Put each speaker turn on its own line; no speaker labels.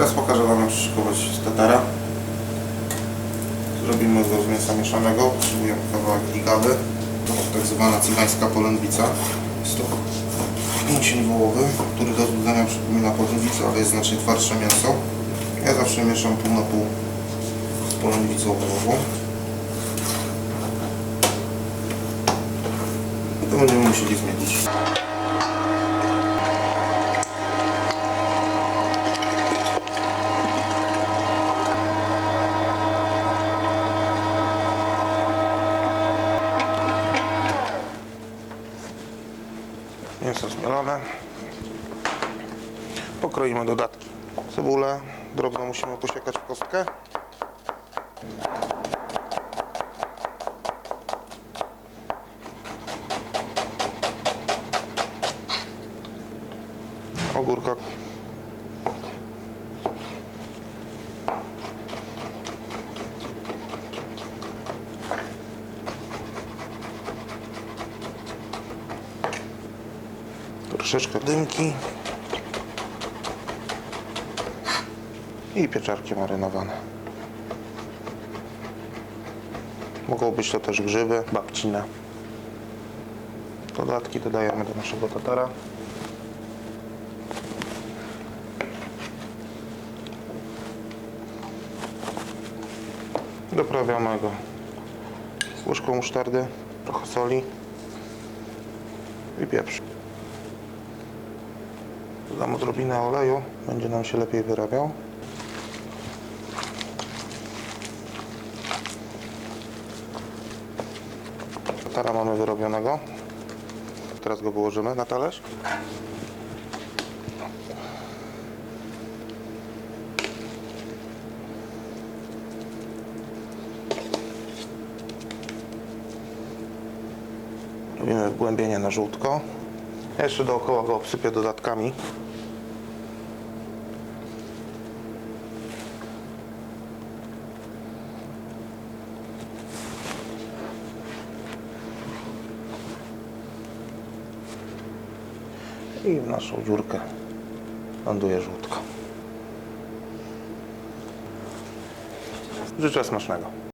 Teraz pokażę Wam jak szykować tatara. Zrobimy go z mięsa mieszanego. Potrzebujemy kawałek ligawy. To tak zwana cygańska polędwica. Jest to mięsień wołowy, który do zbudzenia przypomina polędwicę, ale jest znacznie twardsze mięso. Ja zawsze mieszam pół na pół z polędwicą wołową. To będziemy musieli zmienić. Mięso zmielone. Pokroimy dodatki. Cebulę drobno musimy posiekać w kostkę. Ogórka. Troszeczkę dymki. I pieczarki marynowane. Mogą być to też grzyby, babcina. Dodatki dodajemy do naszego tatara. Doprawiamy go łyżką musztardy, trochę soli i pieprz. Dodam odrobinę oleju, będzie nam się lepiej wyrabiał. Tatara mamy wyrobionego. Teraz go wyłożymy na talerz. Robimy wgłębienie na żółtko. Jeszcze dookoła go obsypię dodatkami. I w naszą dziurkę ląduje żółtko. Życzę smacznego.